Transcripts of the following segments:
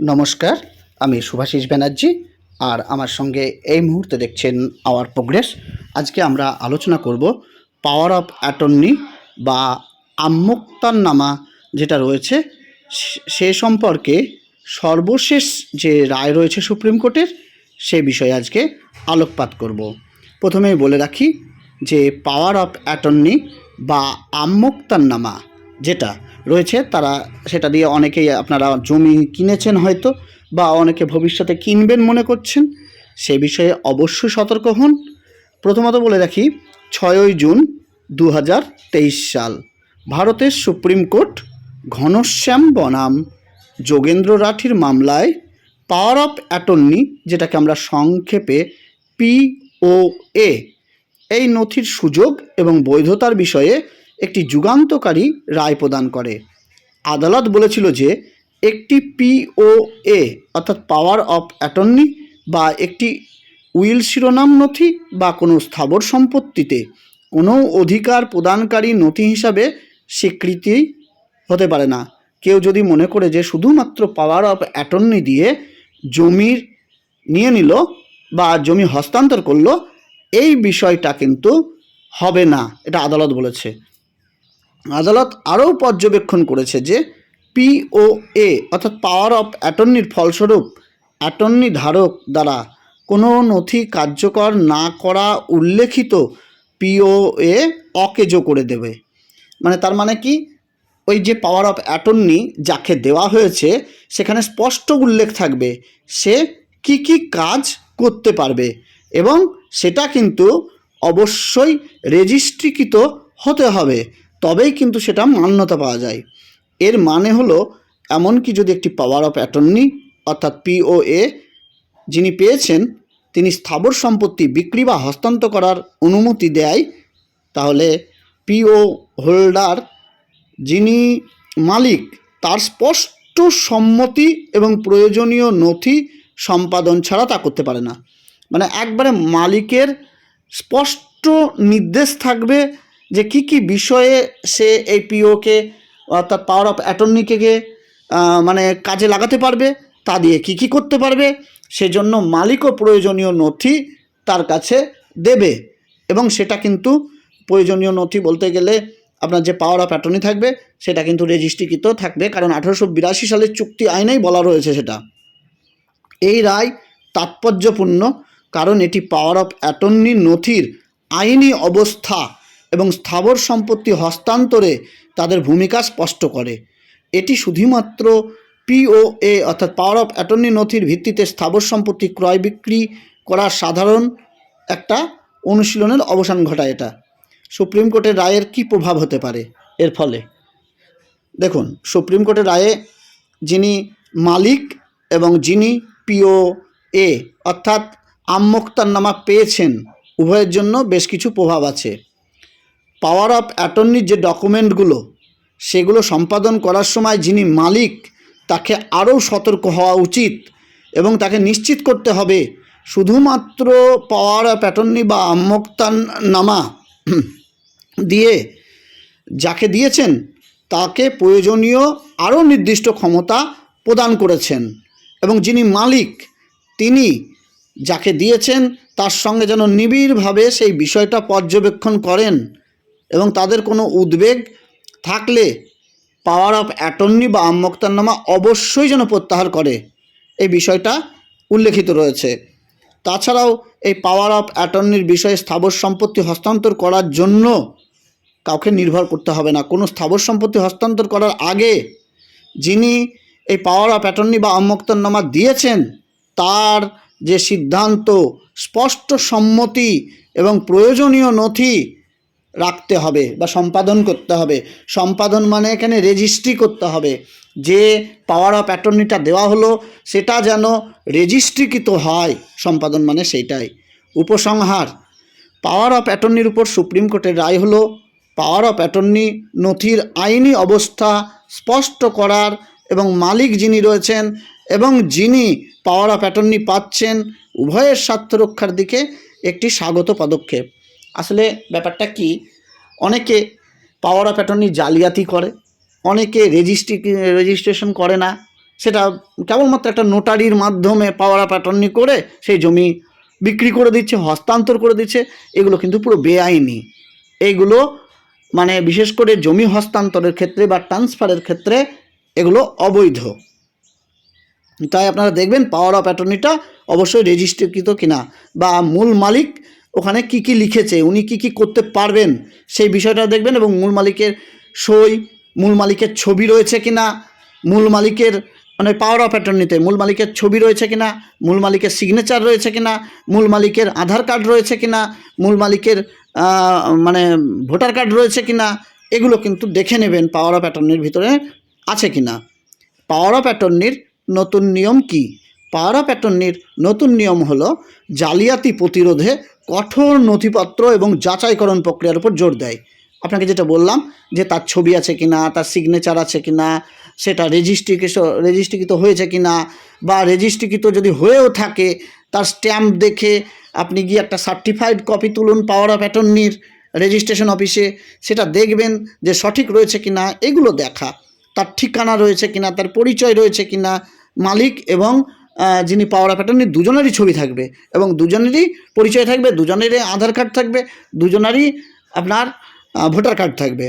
নমস্কার, আমি সুভাষিস ব্যানার্জি আর আমার সঙ্গে এই মুহূর্তে দেখছেন আওয়ার প্রোগ্রেস আজকে আমরা আলোচনা করব পাওয়ার অফ অ্যাটর্নি বা নামা যেটা রয়েছে, সে- সম্পর্কে সর্বশেষ যে রায় রয়েছে সুপ্রিম কোর্টের সে বিষয়ে আজকে আলোকপাত করব। প্রথমেই বলে রাখি যে পাওয়ার অফ অ্যাটর্নি বা নামা যেটা রয়েছে, তারা সেটা দিয়ে অনেকেই আপনারা জমি কিনেছেন হয়তো বা অনেকে ভবিষ্যতে কিনবেন মনে করছেন। সে বিষয়ে অবশ্যই সতর্ক হন। প্রথমত বলে রাখি, ছয়ই জুন দু হাজার তেইশ সাল, ভারতের সুপ্রিম কোর্ট ঘনশ্যাম বনাম, যোগেন্দ্র রাঠির মামলায় পাওয়ার অফ অ্যাটর্নি, যেটাকে আমরা সংক্ষেপে পিওএ এই নথির সুযোগ এবং বৈধতার বিষয়ে যুগান্তকারী রায় প্রদান করে। আদালত বলেছিল যে, একটি পিওএ অর্থাৎ পাওয়ার অফ অ্যাটর্নি বা একটি উইল শিরোনাম নথি বা কোনো স্থাবর সম্পত্তিতে কোনো অধিকার প্রদানকারী নথি হিসাবে স্বীকৃতি হতে পারে না। কেউ যদি মনে করে যে, শুধুমাত্র পাওয়ার অফ অ্যাটর্নি দিয়ে জমির নিয়ে নিল বা জমি হস্তান্তর করল, এই বিষয়টা কিন্তু হবে না, এটা আদালত বলেছে। আদালত আরও পর্যবেক্ষণ করেছে যে পিওএ অর্থাৎ পাওয়ার অফ অ্যাটর্নির ফলস্বরূপ অ্যাটর্নি ধারক দ্বারা কোনো নথি কার্যকর না করা উল্লেখিত পিওএ অকেজো করে দেবে। মানে তার মানে কি? ওই যে পাওয়ার অফ অ্যাটর্নি যাকে দেওয়া হয়েছে, সেখানে স্পষ্ট উল্লেখ থাকবে সে কি কি কাজ করতে পারবে এবং সেটা কিন্তু অবশ্যই রেজিস্ট্রিকৃত হতে হবে। তবেই কিন্তু সেটা মান্যতা পাওয়া যায়। এর মানে হলো, এমনকি যদি একটি পাওয়ার অফ অ্যাটর্নি অর্থাৎ পিওএ যিনি পেয়েছেন, তিনি স্থাবর সম্পত্তি বিক্রি বা হস্তান্তর করার অনুমতি দেয়, তাহলে পিও হোল্ডার যিনি মালিক, তার স্পষ্ট সম্মতি এবং প্রয়োজনীয় নথি সম্পাদন ছাড়া তা করতে পারে না। মানে একবারে মালিকের স্পষ্ট নির্দেশ থাকবে যে কি কি বিষয়ে সে এই পিওকে অর্থাৎ পাওয়ার অফ অ্যাটর্নিকে মানে কাজে লাগাতে পারবে, তা দিয়ে কি কি করতে পারবে, সেজন্য মালিকও প্রয়োজনীয় নথি তার কাছে দেবে। এবং সেটা কিন্তু প্রয়োজনীয় নথি বলতে গেলে আপনার যে পাওয়ার অফ অ্যাটর্নি থাকবে, সেটা কিন্তু রেজিস্ট্রিকৃত থাকবে, কারণ আঠারোশো বিরাশি সালের চুক্তি আইনেই বলা রয়েছে সেটা। এই রায় তাৎপর্যপূর্ণ, কারণ এটি পাওয়ার অফ অ্যাটর্নি নথির আইনি অবস্থা। এবং স্থাবর সম্পত্তি হস্তান্তরে তাদের ভূমিকা স্পষ্ট করে। এটি শুধুমাত্র পিওএ অর্থাৎ পাওয়ার অফ অ্যাটর্নি নথির ভিত্তিতে স্থাবর সম্পত্তি ক্রয় বিক্রি করার সাধারণ একটা অনুশীলনের অবসান ঘটায় এটা। সুপ্রিম কোর্টের রায়ের কি প্রভাব হতে পারে? এর ফলে। দেখুন, সুপ্রিম কোর্টের রায়ে যিনি মালিক এবং যিনি পিও এ, অর্থাৎ নামা পেয়েছেন, উভয়ের জন্য বেশ কিছু প্রভাব আছে। পাওয়ার অফ অ্যাটর্নির যে ডকুমেন্টগুলো, সেগুলো সম্পাদন করার সময় যিনি মালিক, তাকে আরও সতর্ক হওয়া উচিত এবং তাকে নিশ্চিত করতে হবে। শুধুমাত্র পাওয়ার অফ অ্যাটর্নি বা নামা দিয়ে যাকে দিয়েছেন, তাকে প্রয়োজনীয় আরও নির্দিষ্ট ক্ষমতা প্রদান করেছেন এবং যিনি মালিক, তিনি যাকে দিয়েছেন, তার সঙ্গে যেন নিবিড়ভাবে সেই বিষয়টা পর্যবেক্ষণ করেন। এবং তাদের কোনো উদ্বেগ থাকলে পাওয়ার অফ অ্যাটর্নি বা নামা অবশ্যই যেন প্রত্যাহার করে। এই বিষয়টা উল্লেখিত রয়েছে। তাছাড়াও এই পাওয়ার অফ অ্যাটর্নির বিষয়ে স্থাবর সম্পত্তি হস্তান্তর করার জন্য কাউকে নির্ভর করতে হবে না। কোনো স্থাবর সম্পত্তি হস্তান্তর করার আগে যিনি এই পাওয়ার অফ অ্যাটর্নি বা নামা দিয়েছেন, তার যে সিদ্ধান্ত, স্পষ্ট সম্মতি এবং প্রয়োজনীয় নথি রাখতে হবে বা সম্পাদন করতে হবে। সম্পাদন মানে এখানে রেজিস্ট্রি করতে হবে। যে পাওয়ার অফ অ্যাটর্নিটা দেওয়া হলো, সেটা যেন রেজিস্ট্রিকৃত হয়। সম্পাদন মানে সেইটাই। উপসংহার। পাওয়ার অফ অ্যাটর্নির উপর সুপ্রিম কোর্টের রায় হলো পাওয়ার অফ অ্যাটর্নি নথির আইনি অবস্থা স্পষ্ট করার এবং মালিক যিনি রয়েছেন এবং যিনি পাওয়ার অফ অ্যাটর্নি পাচ্ছেন, উভয়ের স্বার্থ রক্ষার দিকে একটি স্বাগত পদক্ষেপ। আসলে ব্যাপারটা কি, অনেকে পাওয়ার অফ অ্যাটর্নি জালিয়াতি করে, অনেকে রেজিস্ট্রি রেজিস্ট্রেশন করে না, সেটা কেবলমাত্র একটা নোটারির মাধ্যমে পাওয়ার অফ অ্যাটর্নি করে সেই জমি বিক্রি করে দিচ্ছে, হস্তান্তর করে দিচ্ছে, এগুলো কিন্তু পুরো বেআইনি। এইগুলো মানে বিশেষ করে জমি হস্তান্তরের ক্ষেত্রে বা ট্রান্সফারের ক্ষেত্রে এগুলো অবৈধ। তাই আপনারা দেখবেন পাওয়ার অফ অ্যাটর্নিটা অবশ্যই রেজিস্ট্রিকৃত কিনা বা মূল মালিক ওখানে কি কি লিখেছে, উনি কি কি করতে পারবেন সেই বিষয়টা দেখবেন এবং মূল মালিকের সই, মূল মালিকের ছবি রয়েছে কি না মূল মালিকের মানে পাওয়ার অফ অ্যাটর্নিতে মূল মালিকের ছবি রয়েছে কি না মূল মালিকের সিগনেচার রয়েছে কি না মূল মালিকের আধার কার্ড রয়েছে কিনা, মূল মালিকের মানে ভোটার কার্ড রয়েছে কি না এগুলো কিন্তু দেখে নেবেন পাওয়ার অফ অ্যাটর্নির ভিতরে আছে কিনা। পাওয়ার অফ অ্যাটর্নির নতুন নিয়ম কি? পাওয়ার অফ অ্যাটর্নির নতুন নিয়ম হলো জালিয়াতি প্রতিরোধে কঠোর নথিপত্র এবং যাচাইকরণ প্রক্রিয়ার উপর জোর দেয়। আপনাকে যেটা বললাম যে তার ছবি আছে কি না তার সিগনেচার আছে কি না সেটা রেজিস্ট্রিকৃত রেজিস্ট্রিকৃত হয়েছে কি না বা রেজিস্ট্রিকৃত যদি হয়েও থাকে, তার স্ট্যাম্প দেখে আপনি গিয়ে একটা সার্টিফাইড কপি তুলুন পাওয়ার অফ অ্যাটর্নির রেজিস্ট্রেশন অফিসে সেটা দেখবেন যে সঠিক রয়েছে কি না এগুলো দেখা। তার ঠিকানা রয়েছে কি না তার পরিচয় রয়েছে কি না মালিক এবং যিনি পাওয়ার অফ অ্যাটর্নি দুজনেরই ছবি থাকবে এবং দুজনেরই পরিচয় থাকবে, দুজনেরই আধার কার্ড থাকবে, দুজনেরই আপনার ভোটার কার্ড থাকবে।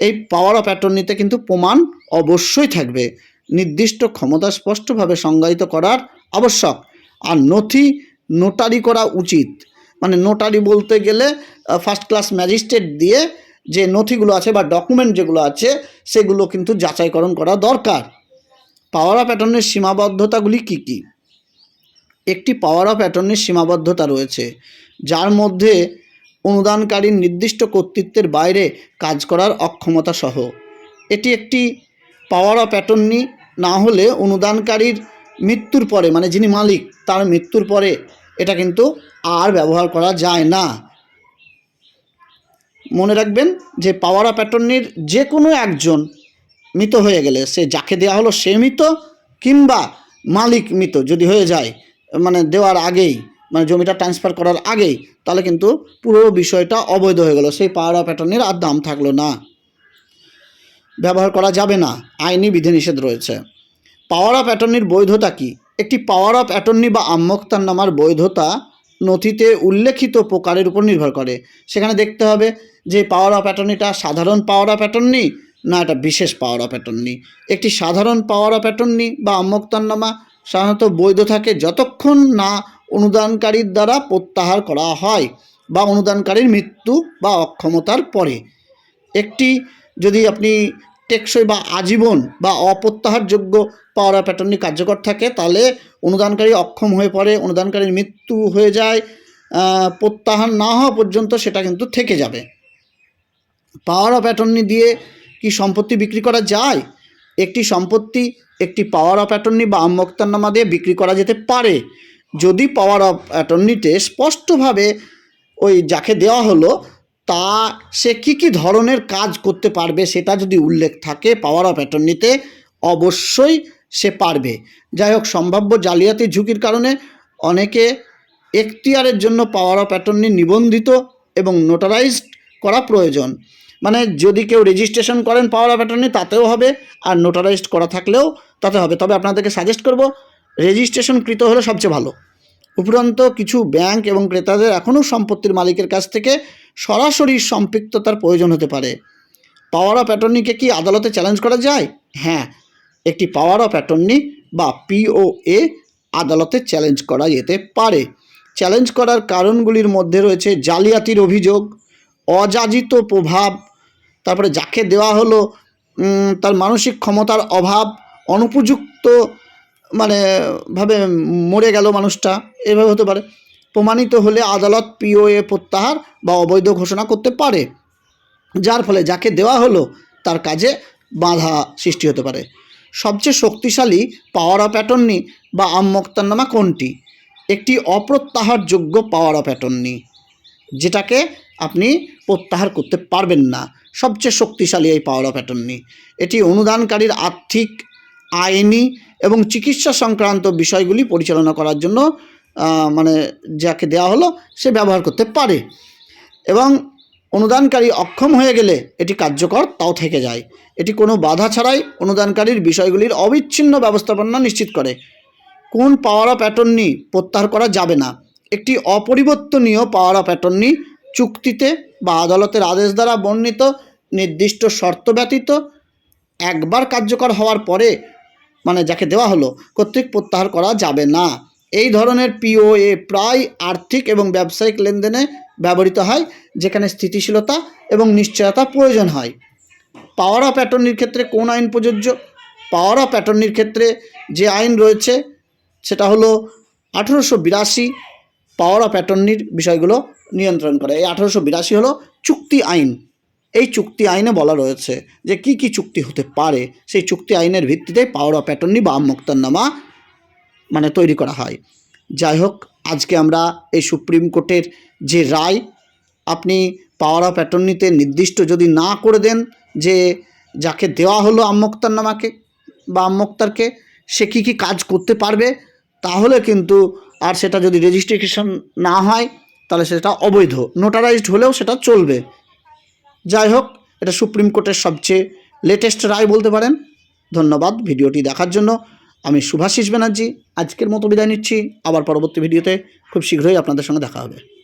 এই পাওয়ার অফ অ্যাটর্নিতে কিন্তু প্রমাণ অবশ্যই থাকবে। নির্দিষ্ট ক্ষমতা স্পষ্টভাবে সংজ্ঞায়িত করার আবশ্যক। আর নথি নোটারি করা উচিত। মানে নোটারি বলতে গেলে ফার্স্ট ক্লাস ম্যাজিস্ট্রেট দিয়ে যে নথিগুলো আছে বা ডকুমেন্ট যেগুলো আছে, সেগুলো কিন্তু যাচাইকরণ করা দরকার। পাওয়ার অফ অ্যাটর্নির সীমাবদ্ধতাগুলি কী কী? একটি পাওয়ার অফ অ্যাটর্নির সীমাবদ্ধতা রয়েছে, যার মধ্যে অনুদানকারীর নির্দিষ্ট কর্তৃত্বের বাইরে কাজ করার অক্ষমতা সহ। এটি একটি পাওয়ার অফ অ্যাটর্নি না হলে অনুদানকারীর মৃত্যুর পরে মানে যিনি মালিক, তার মৃত্যুর পরে এটা কিন্তু আর ব্যবহার করা যায় না। মনে রাখবেন যে পাওয়ার অফ অ্যাটর্নির যে কোনো একজন মৃত হয়ে গেলে, সে যাকে দেওয়া হলো সে মৃত কিংবা মালিক মৃত যদি হয়ে যায় মানে দেওয়ার আগেই মানে জমিটা ট্রান্সফার করার আগেই, তাহলে কিন্তু পুরো বিষয়টা অবৈধ হয়ে গেল। সেই পাওয়ার অফ অ্যাটর্নির আর দাম থাকল না। ব্যবহার করা যাবে না। আইনি বিধিনিষেধ রয়েছে। পাওয়ার অফ অ্যাটর্নির বৈধতা কি? একটি পাওয়ার অফ অ্যাটর্নি বা আম্মক্তারনামার বৈধতা নথিতে উল্লেখিত প্রকারের উপর নির্ভর করে। সেখানে দেখতে হবে যে পাওয়ার অফ অ্যাটর্নিটা সাধারণ পাওয়ার অফ অ্যাটর্নি না, এটা বিশেষ পাওয়ার অফ অ্যাটর্নি একটি সাধারণ পাওয়ার অফ অ্যাটর্নি বা আম্মক্তারনামা সাধারণত বৈধ থাকে যতক্ষণ না অনুদানকারীর দ্বারা প্রত্যাহার করা হয় বা অনুদানকারীর মৃত্যু বা অক্ষমতার পরে। একটি যদি আপনি টেকসই বা আজীবন বা অপ্রত্যাহারযোগ্য পাওয়ার অফ অ্যাটর্নি কার্যকর থাকে, তাহলে অনুদানকারী অক্ষম হয়ে পড়ে, অনুদানকারীর মৃত্যু হয়ে যায় প্রত্যাহার না হওয়া পর্যন্ত সেটা কিন্তু থেকে যাবে। পাওয়ার অফ অ্যাটর্নি দিয়ে কি সম্পত্তি বিক্রি করা যায়? একটি সম্পত্তি, একটি পাওয়ার অফ অ্যাটর্নি বা আমক্তারনামা দিয়ে বিক্রি করা যেতে পারে। যদি পাওয়ার অফ অ্যাটর্নিতে স্পষ্টভাবে ওই যাকে দেওয়া হলো, তা সে কি কি ধরনের কাজ করতে পারবে সেটা যদি উল্লেখ থাকে পাওয়ার অফ অ্যাটর্নিতে অবশ্যই সে পারবে। যাই হোক, সম্ভাব্য জালিয়াতির ঝুঁকির কারণে অনেকে এখতিয়ারের জন্য পাওয়ার অফ অ্যাটর্নি নিবন্ধিত এবং নোটারাইজড করা প্রয়োজন। মানে যদি কেউ রেজিস্ট্রেশন করেন পাওয়ার অফ অ্যাটর্নি তাতেও হবে, আর নোটারাইজড করা থাকলেও তাতে হবে। তবে আপনাদেরকে সাজেস্ট করব রেজিস্ট্রেশনকৃত হলে সবচেয়ে ভালো। উপরন্ত কিছু ব্যাংক এবং ক্রেতাদের এখনও সম্পত্তির মালিকের কাছ থেকে সরাসরি সম্পৃক্ততার প্রয়োজন হতে পারে। পাওয়ার অফ অ্যাটর্নিকে কি আদালতে চ্যালেঞ্জ করা যায়? হ্যাঁ একটি পাওয়ার অফ অ্যাটর্নি বা পিওএ আদালতে চ্যালেঞ্জ করা যেতে পারে। চ্যালেঞ্জ করার কারণগুলির মধ্যে রয়েছে জালিয়াতির অভিযোগ অযাজিত প্রভাব তারপরে যাকে দেওয়া হলো তার মানসিক ক্ষমতার অভাব, অনুপযুক্ত মানে ভাবে মরে গেল মানুষটা, এভাবে হতে পারে। প্রমাণিত হলে আদালত পিওএ প্রত্যাহার বা অবৈধ ঘোষণা করতে পারে। যার ফলে যাকে দেওয়া হলো, তার কাজে বাধা সৃষ্টি হতে পারে। সবচেয়ে শক্তিশালী পাওয়ার অফ অ্যাটর্নি বা আমমক্তারনামা কোনটি? একটি অপ্রত্যাহারযোগ্য পাওয়ার অফ অ্যাটর্নি যেটাকে আপনি প্রত্যাহার করতে পারবেন না। সবচেয়ে শক্তিশালী এই পাওয়ার অফ অ্যাটর্নি এটি অনুদানকারীর আর্থিক আইনি এবং চিকিৎসা সংক্রান্ত বিষয়গুলি পরিচালনা করার জন্য মানে যাকে দেওয়া হলো, সে ব্যবহার করতে পারে। এবং অনুদানকারী অক্ষম হয়ে গেলে এটি কার্যকর তাও থেকে যায়। এটি কোনো বাধা ছাড়াই অনুদানকারীর বিষয়গুলির অবিচ্ছিন্ন ব্যবস্থাপনা নিশ্চিত করে। কোন পাওয়ার অফ অ্যাটর্নি প্রত্যাহার করা যাবে না। একটি অপরিবর্তনীয় পাওয়ার অফ অ্যাটর্নি চুক্তিতে বা আদালতের আদেশ দ্বারা বর্ণিত নির্দিষ্ট শর্ত ব্যতীত একবার কার্যকর হওয়ার পরে মানে যাকে দেওয়া হলো কর্তৃক প্রত্যাহার করা যাবে না। এই ধরনের পিওএ প্রায় আর্থিক এবং ব্যবসায়িক লেনদেনে ব্যবহৃত হয়, যেখানে স্থিতিশীলতা এবং নিশ্চয়তা প্রয়োজন হয়। পাওয়ার অফ অ্যাটর্নির ক্ষেত্রে কোন আইন প্রযোজ্য? পাওয়ার অফ অ্যাটর্নির ক্ষেত্রে যে আইন রয়েছে, সেটা হলো আঠেরোশো বিরাশি পাওয়ার অফ অ্যাটর্নির বিষয়গুলো নিয়ন্ত্রণ করে। এই আঠেরোশো বিরাশি হলো চুক্তি আইন। এই চুক্তি আইনে বলা রয়েছে যে কি কি চুক্তি হতে পারে, সেই চুক্তি আইনের ভিত্তিতে পাওয়ার অফ অ্যাটর্নি বা মোক্তারনামা মানে তৈরি করা হয়। যাই হোক, আজকে আমরা এই সুপ্রিম কোর্টের যে রায়, আপনি পাওয়ার অফ অ্যাটর্নিতে নির্দিষ্ট যদি না করে দেন যে যাকে দেওয়া হলো আম্মোক্তারনামাকে বা আম্মোক্তারকে, সে কী কী কাজ করতে পারবে, তাহলে কিন্তু আর সেটা যদি রেজিস্ট্রেশন না হয়, তাহলে সেটা অবৈধ। নোটারাইজড হলেও সেটা চলবে। যাই হোক, এটা সুপ্রিম কোর্টের সবচেয়ে লেটেস্ট রায় বলতে পারেন। ধন্যবাদ ভিডিওটি দেখার জন্য। আমি শুভাশিস ব্যানার্জি, আজকের মতো বিদায় নিচ্ছি। আবার পরবর্তী ভিডিওতে খুব শীঘ্রই আপনাদের সঙ্গে দেখা হবে।